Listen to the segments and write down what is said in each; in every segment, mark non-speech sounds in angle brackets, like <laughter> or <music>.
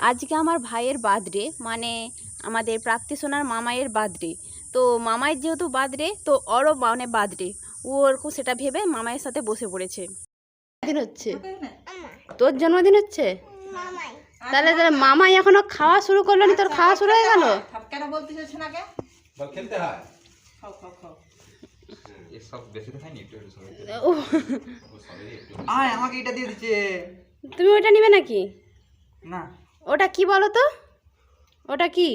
আজকে আমার ভাইয়ের বার্থডে মানে আমাদের প্রাপ্তি সোনার মামাইয়ের বার্থডে তো মামাইয়ের যেহেতু বার্থডে তো ওরও মানে বার্থডে ও ওরকম সেটা ভেবে মামাইয়ের সাথে বসে পড়েছে। দিন হচ্ছে? তোর জন্মদিন হচ্ছে? তাহলে তাহলে মামাই এখনও খাওয়া শুরু করল নি? তোর খাওয়া শুরু হয়ে গেল? কেন বলতেছিস না কে? খেলতে হয়? খাও খাও খাও। তুমি ওইটা নিবে নাকি? না। ওটা কি বলো তো? ওটা কি?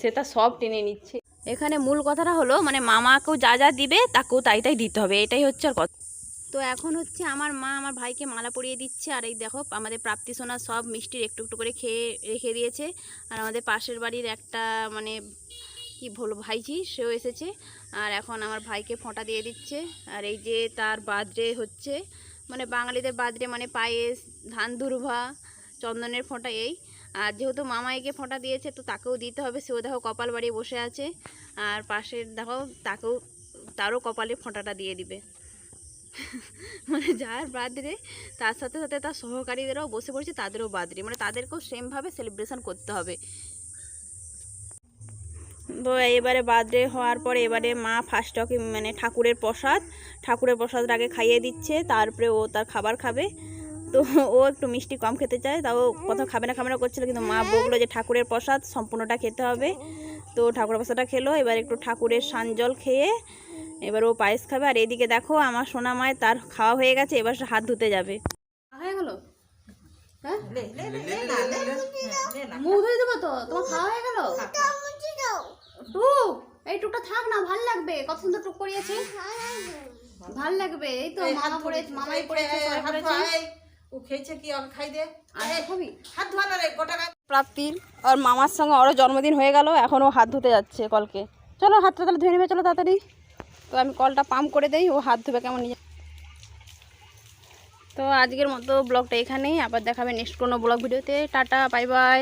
সেটা সব টেনে নিচ্ছে। এখানে মূল কথাটা হলো মানে মামাকেও যা যা দিবে তাকেও তাই তাই দিতে হবে, এটাই হচ্ছে আর কথা। তো এখন হচ্ছে আমার মা আমার ভাইকে মালা পরিয়ে দিচ্ছে, আর এই দেখো, আমাদের প্রাপ্তি সোনা সব মিষ্টির একটু একটু করে খেয়ে রেখে দিয়েছে, আর আমাদের পাশের বাড়ির একটা মানে কি বলব ভাইজি সেও এসেছে, আর এখন আমার ভাইকে ফোঁটা দিয়ে দিচ্ছে, আর এই যে তার বার্থডে হচ্ছে মানে বাঙালিদের বার্থডে মানে পায়েস, ধান দুর্ভা চন্দনের ফোঁটা এই। আর যেহেতু মামাইকে ফোঁটা দিয়েছে, তো তাকেও দিতে হবে। সেও দেখো কপাল বাড়িয়ে বসে আছে। আর পাশের দেখো, তাকেও, তারও কপালে ফোঁটাটা দিয়ে দিবে। <laughs> মানে যার বার্থডে তার সাথে সাথে তার সহকারীদেরও বসে পড়েছে, তাদেরও বার্থডে মানে তাদেরকেও সেমভাবে সেলিব্রেশন করতে হবে। তো এবারে বার্থডে হওয়ার পরে এবারে মা ফার্স্ট মানে ঠাকুরের প্রসাদ, ঠাকুরের প্রসাদটা আগে খাইয়ে দিচ্ছে। তারপরে ও তার খাবার খাবে। তো ও একটু মিষ্টি কম খেতে চায় তাও কোথাও খাবে না খাবে না করছিল কিন্তু মা বলল যে ঠাকুরের প্রসাদ সম্পূর্ণটা খেতে হবে তো ঠাকুরের প্রসাদটা খেলো এবার একটু ঠাকুরের সানজল খেয়ে এবার ও পায়েস খাবে আর এদিকে দেখো আমার সোনা মায় তার খাওয়া হয়ে গেছে এবার সে হাত ধুতে যাবে হয়ে গেল হ্যাঁ লে লে লে লে না লে লে না মুখ ধুয়ে দেবো তো তোমার খাওয়া হয়ে গেল টুক এই টুকটা থাক না ভালো লাগবে কত সুন্দর টুক করিয়েছে ভালো লাগবে এই তো মামা পড়ে মামাই এই, পড়েছে এই, সবাই হাত পড়েছে ধোয়া, এই, ও খেয়েছে কি? ওকে খাই দে। খাবি? হাত ধোয়া না রে গোটা প্রাপ্তির আর মামার সঙ্গে ওরও জন্মদিন হয়ে গেল এখন ও হাত ধুতে যাচ্ছে কলকে। চলো হাতটা তাহলে ধুয়ে নেবে চলো তাড়াতাড়ি। তো আমি কলটা পাম্প করে দেই ও হাত ধুবে কেমন নিজে তো আজকের মতো ব্লগটা এখানেই আবার দেখাবে নেক্সট কোনো ব্লগ ভিডিওতে। Tata bye bye